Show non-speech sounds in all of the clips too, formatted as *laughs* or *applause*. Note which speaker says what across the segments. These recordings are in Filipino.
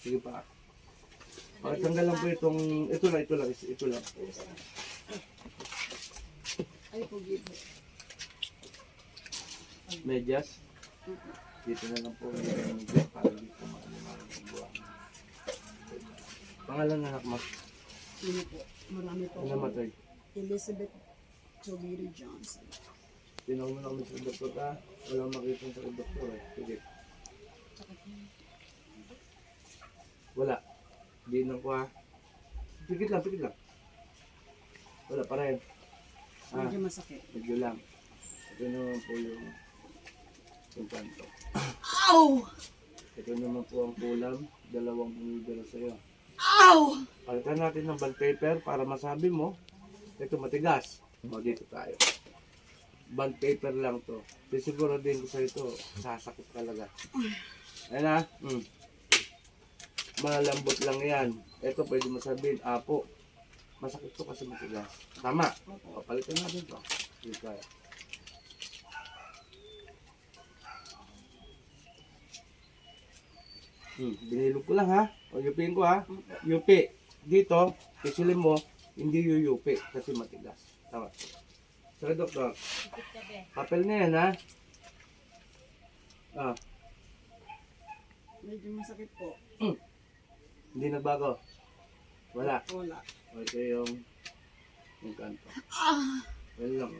Speaker 1: Sige pa. Pakitanggal lang po itong, ito lang, ito lang, ito lang.
Speaker 2: Ay, pugid.
Speaker 1: Medyas. Dito na lang po para ang buwan. Pangalan ng anak mo,
Speaker 2: Sino po? Marami po.
Speaker 1: ano namatay?
Speaker 2: Elizabeth Chobiri Johnson.
Speaker 1: Tinawag mo na kami sa doktor ka. Walang makita sa doktor eh. Sige. Wala. Di na ko ha. Pikit lang, pikit lang. Wala pa rin. Ah,
Speaker 2: Medyo masakit.
Speaker 1: medyo lang. Ito naman po yung yung kanto.
Speaker 2: Ow!
Speaker 1: Ito naman po ang kulam. Dalawang umibiro sa'yo.
Speaker 2: Ow!
Speaker 1: Palitan natin ng bond paper para masabi mo, ito matigas. O, dito tayo. Bond paper lang to. Sisiguro din ko sa ito, sasakit talaga. Ayan na. Mm. Malambot lang yan. Ito pwede mo apo. Masakit to kasi matigas. Tama. O, palitan natin to. Dito tayo. Hmm, binilog ko lang ha. O, yupin ko ha. Yupi. Dito, pisilin mo, hindi yuyupi kasi matigas. Tama. Sir Doktor, papel na yan ha. Ah,
Speaker 2: Medyo masakit po.
Speaker 1: hindi nagbago. Wala.
Speaker 2: Wala.
Speaker 1: O, ito yung yung kanto.
Speaker 2: Ah!
Speaker 1: Yan lang.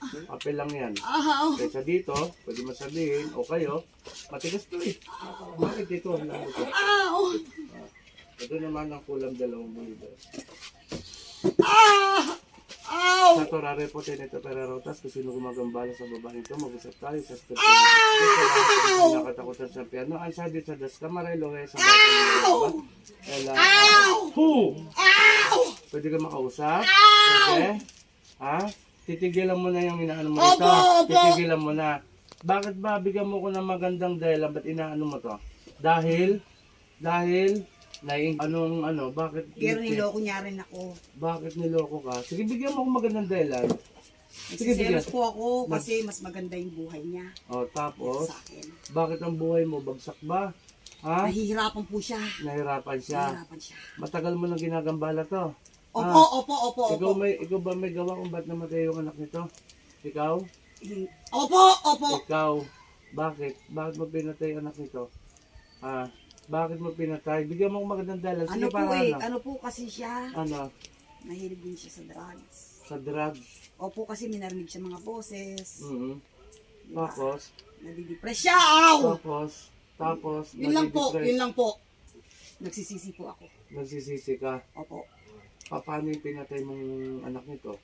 Speaker 1: Papel lang yan.
Speaker 2: Ow!
Speaker 1: Kaysa dito, pwede mo sabihin, o kayo, matigas to eh. Bakit dito? Ang lalo to?
Speaker 2: Ow!
Speaker 1: Ito naman ang kulang dalawang bulido.
Speaker 2: Ah! Ow!
Speaker 1: Sa torare po tinito perarotas kung sino gumagambala sa babaeng ito, mag-usap tayo sa step Nakatakutan sa piano. Ang sabi sa das kamarelo eh sa bata ng Ela. Hu!
Speaker 2: Ow!
Speaker 1: Pwede ka makausap? Pwede? Ha? Titigilan mo na yung inaano mo ito. Titigilan mo na. Bakit ba bigyan mo ko ng magandang dahilan? Ba't inaano mo to? Dahil, dahil, nai anong ano, bakit,
Speaker 2: Pero niloko niya rin ako.
Speaker 1: bakit niloko ka? Sige, bigyan mo ko magandang dahilan. Sige, bigyan.
Speaker 2: Po ako kasi mas maganda yung buhay niya
Speaker 1: O, tapos,
Speaker 2: sa akin.
Speaker 1: bakit ang buhay mo? Bagsak ba? Ha?
Speaker 2: Nahihirapan po siya.
Speaker 1: Nahirapan siya.
Speaker 2: Nahihirapan siya.
Speaker 1: Matagal mo nang ginagambala to.
Speaker 2: Opo,
Speaker 1: Ah.
Speaker 2: opo, opo,
Speaker 1: Ikaw,
Speaker 2: opo.
Speaker 1: may, ikaw ba may gawa kung ba't namatay yung anak nito? Ikaw?
Speaker 2: Opo, opo.
Speaker 1: Ikaw? Bakit? Bakit mo pinatay yung anak nito? Ah, bakit mo pinatay? Bigyan mo akong magandang dahilan.
Speaker 2: Ano po eh,
Speaker 1: ano?
Speaker 2: ano po kasi siya,
Speaker 1: Ano?
Speaker 2: mahilig din siya sa drugs.
Speaker 1: Sa drugs?
Speaker 2: Opo kasi minarinig siya mga boses.
Speaker 1: Mhm. Tapos?
Speaker 2: Nadidepress siya, aw!
Speaker 1: Tapos? Tapos?
Speaker 2: Yun lang po,
Speaker 1: nadidepress.
Speaker 2: yun lang po. Nagsisisi po ako.
Speaker 1: Nagsisisi ka.
Speaker 2: Opo.
Speaker 1: Pa- Paano yung pinatay mong anak nito?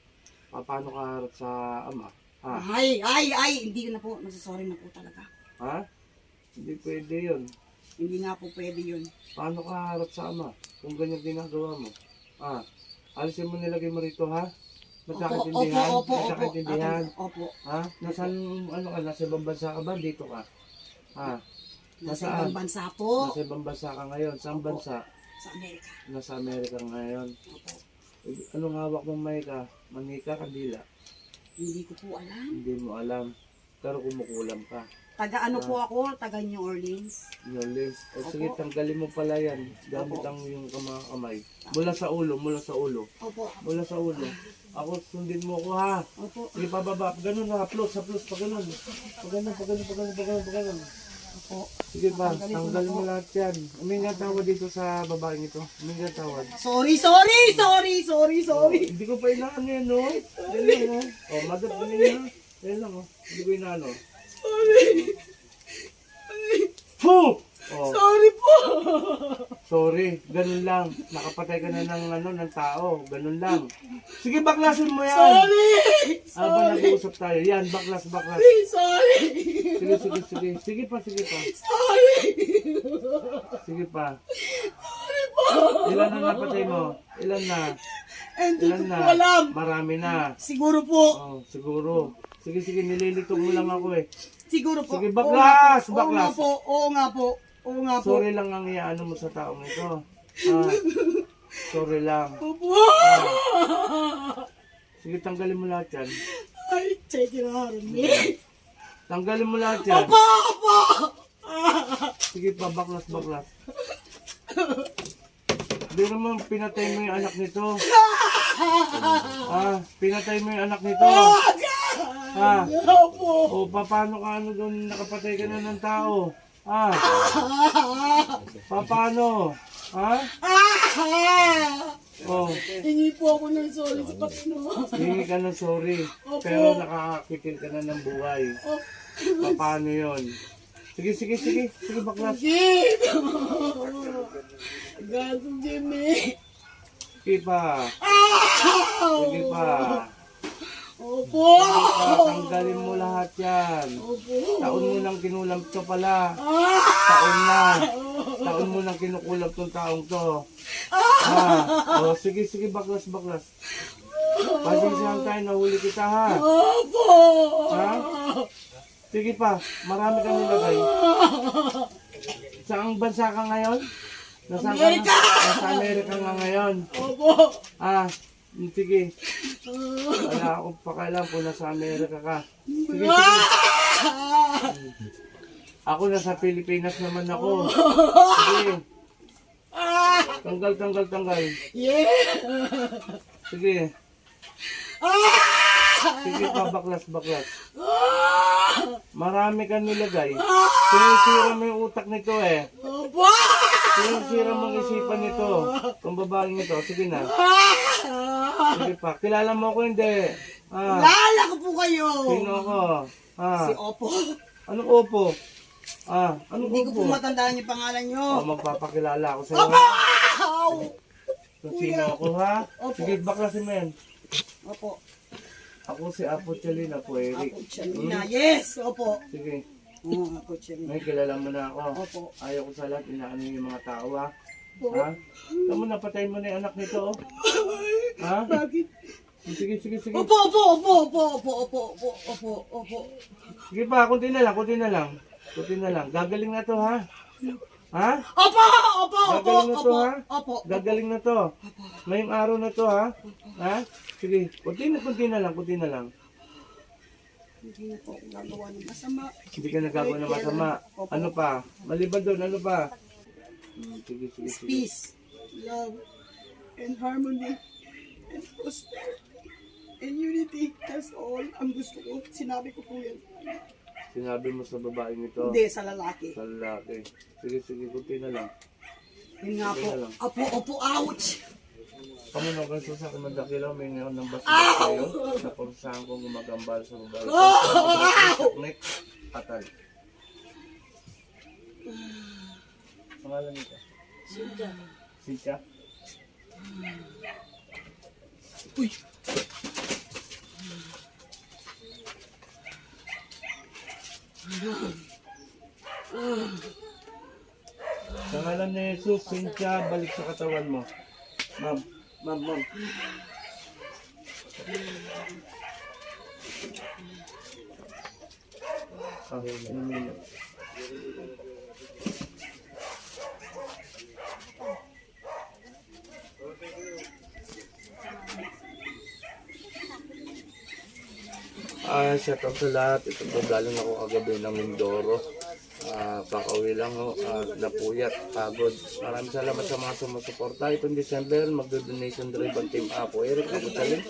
Speaker 1: Pa- Paano ka harap sa ama? Ha?
Speaker 2: Ay, ay, ay, hindi na po, nagsasorry na po talaga.
Speaker 1: Ha? Hindi pwede yun.
Speaker 2: Hindi nga po pwede yun.
Speaker 1: Paano ka harap sa ama kung ganyan ginagawa mo? Ah, alisin mo nilagay mo rito ha?
Speaker 2: Opo, opo, opo, opo.
Speaker 1: Nagkakaintindihan?
Speaker 2: Opo.
Speaker 1: Ha? Nasaan, ano ka, nasa ibang bansa ka ba? Dito ka? Ha?
Speaker 2: Nasa ibang bansa po.
Speaker 1: Nasa ibang bansa ka ngayon? Saan bansa?
Speaker 2: Sa Amerika.
Speaker 1: Nasa Amerika ngayon.
Speaker 2: Opo.
Speaker 1: Eh, Anong hawak mong may ka? Manika, kandila?
Speaker 2: Hindi ko po alam.
Speaker 1: Hindi mo alam. Pero kumukulam ka.
Speaker 2: Taga ano po ako, taga New Orleans.
Speaker 1: New Orleans. O
Speaker 2: Opo.
Speaker 1: sige, tanggalin mo pala yan. Gamit
Speaker 2: Opo.
Speaker 1: ang yung mga kamay. Mula sa ulo, mula sa ulo.
Speaker 2: Opo.
Speaker 1: Mula sa ulo. Ako, sundin mo ko ha.
Speaker 2: Opo.
Speaker 1: Sige, pababa. Ganun ha, plus, plus, pag ganun. Pag ganun, pag ganun, pag ganun, pag ganun, pag ganun.
Speaker 2: Opo.
Speaker 1: Sige pa,
Speaker 2: Tanggalin
Speaker 1: mo lahat yan. Huminga tawad dito sa babaeng ito. Huminga tawad.
Speaker 2: Sorry, sorry, sorry, sorry, sorry.
Speaker 1: Hindi ko pa inaano yan, no? Yan lang, oh. Oh, madap na yan? Yan lang, oh. Hindi ko inaano.
Speaker 2: Sorry.
Speaker 1: Fu! Oh,
Speaker 2: Sorry po.
Speaker 1: sorry. Ganun lang. Nakapatay ka na ng, ano, ng tao. Ganun lang. Sige, baklasin mo yan.
Speaker 2: Sorry.
Speaker 1: Habang nag-uusap tayo. Yan, baklas, baklas.
Speaker 2: Sorry.
Speaker 1: Sige, sige, sige. Sige pa, sige pa.
Speaker 2: Sorry.
Speaker 1: Sige pa. Ilan na napatay mo? Ilan na?
Speaker 2: Hindi
Speaker 1: Ilan na?
Speaker 2: po alam.
Speaker 1: Marami na.
Speaker 2: Siguro po.
Speaker 1: Oh, siguro. Sige, sige, nililitong mo lang ako eh.
Speaker 2: Siguro po.
Speaker 1: Sige,
Speaker 2: Oo
Speaker 1: baklas,
Speaker 2: po. Oo nga
Speaker 1: baklas.
Speaker 2: po. Oo nga po. Oo nga po.
Speaker 1: Sorry lang ang iyaano mo sa taong ito. Ah, Sorry lang.
Speaker 2: Opo.
Speaker 1: Sige, tanggalin mo lahat yan.
Speaker 2: Ay, take it out of me.
Speaker 1: Tanggalin mo lahat yan.
Speaker 2: Opo, opo.
Speaker 1: Sige pa, baklas, baklas. Hindi naman pinatay mo yung anak nito. Ah, pinatay mo yung anak nito. Ah,
Speaker 2: Opo.
Speaker 1: o pa- paano ka ano doon nakapatay ka na ng tao? Ah, pa- paano? Ha? Oh,
Speaker 2: Hingi po ako ng sorry sa Panginoon.
Speaker 1: hingi ka ng sorry. Pero nakakakikil ka na ng buhay. Pa- Paano yun? Sige, sige, sige. Sige, baklas.
Speaker 2: Jim! Gago, Jimmy.
Speaker 1: Sige pa. Sige pa.
Speaker 2: Opo.
Speaker 1: Ah, tanggalin mo lahat yan.
Speaker 2: Opo.
Speaker 1: Taon mo nang kinulam to pala.
Speaker 2: Ah!
Speaker 1: Taon na. Taon mo nang kinukulap tong taong to. Ah, oh, sige, sige, baklas, baklas. Pasensyahan tayo, nahuli kita ha.
Speaker 2: Opo.
Speaker 1: Ha? Sige pa, marami kang nilagay. Saang bansa ka ngayon? Nasa
Speaker 2: Amerika!
Speaker 1: Nasa Amerika nga ngayon.
Speaker 2: Opo.
Speaker 1: Ah, sige. Wala akong pakialam kung nasa Amerika ka. Sige, sige. *laughs* Ako nasa Pilipinas naman ako. Sige. Tanggal, tanggal, tanggal.
Speaker 2: Yeah.
Speaker 1: Sige. Sige pa, baklas, baklas. Marami kang nilagay. Sinisira mo yung utak nito eh.
Speaker 2: Opo.
Speaker 1: Sinisira mo ang isipan nito. Kung babaeng ito. Sige na. Sige pa. Kilala mo ako hindi. Ah,
Speaker 2: Lala ko po kayo.
Speaker 1: sino ako? Ah,
Speaker 2: Si Opo.
Speaker 1: anong opo? Ah, anong
Speaker 2: Hindi ko
Speaker 1: opo?
Speaker 2: po matandaan yung pangalan nyo.
Speaker 1: Oh, magpapakilala ako sa'yo.
Speaker 2: Opo!
Speaker 1: Kung sino ako ha?
Speaker 2: Opo.
Speaker 1: Sige, baklasin mo yan.
Speaker 2: Opo.
Speaker 1: Ako si Apo Chalina po, Eric.
Speaker 2: Apo Chalina. Yes! Opo.
Speaker 1: Sige,
Speaker 2: Oo, Apo Chalina.
Speaker 1: may kilala mo na ako.
Speaker 2: Opo.
Speaker 1: Ayaw ko sa lahat, inaano yung mga tao ha. Ha? Tama napatay mo na yung anak nito oh. Ha? *laughs*
Speaker 2: Bakit?
Speaker 1: Sige, sige, sige.
Speaker 2: Opo, opo, opo, opo, opo, opo, opo, opo, opo.
Speaker 1: Sige pa, kunti na lang, kunti na lang. Kunti na lang. Gagaling na to ha. Ha?
Speaker 2: Opo, opo, opo,
Speaker 1: Gagaling na to
Speaker 2: opo,
Speaker 1: ha.
Speaker 2: opo.
Speaker 1: Gagaling na to. Ngayong araw na to ha. Ha? Sige, kunti na, kunti na lang, kunti na lang.
Speaker 2: Hindi na po ako gagawa ng masama.
Speaker 1: Hindi ka nagagawa ng masama. Ano pa? Maliban doon, ano pa? Hmm, Sige, sige, sige.
Speaker 2: Peace, love, and harmony, and prosperity, and unity. That's all ang gusto ko. Sinabi ko po yan.
Speaker 1: Sinabi mo sa babaeng ito.
Speaker 2: Hindi, sa lalaki.
Speaker 1: Sa lalaki. Sige, sige, kunti na lang.
Speaker 2: Yun nga po. Opo, opo, ouch!
Speaker 1: Kamo na kang susa kung madakilaw, may ngayon ng bastos kayo. Sa kursahan kong gumagambal sa babae. Saknik, atal. Pangalan nito? Sisha.
Speaker 2: Uy!
Speaker 1: Sa ngalan ni Jesus, Cynthia, balik sa katawan mo. Ma'am, ma'am, ma'am. Ah, ano mo? Ah, sa lahat. Ito po galing ako kagabi ng Mindoro. Ah, pakauwi lang ho. Ah, napuyat, pagod. Maraming salamat sa mga sumusuporta. Itong December, magdo-donation drive ang Team Apo. Eric Abutalin.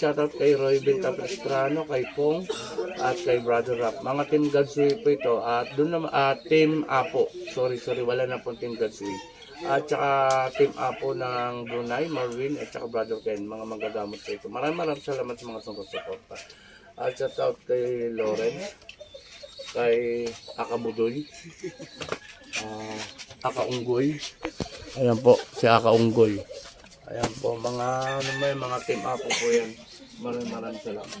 Speaker 1: Shout out kay Roy Binta Prestrano, kay Pong, at kay Brother Rap. Mga Team Godsway po ito. At doon naman, at Team Apo. Sorry, sorry, wala na pong Team Godsway. At saka Team Apo ng Brunei, Marvin, at saka Brother Ken. Mga magagamot po ito. Maraming maraming salamat sa mga sumusuporta. At shout out kay Loren kay Akabudoy, ah Akaunggoy. Ayan po, si Akaunggoy. Ayan po, mga ano may mga team up po yan. Maraming maraming salamat.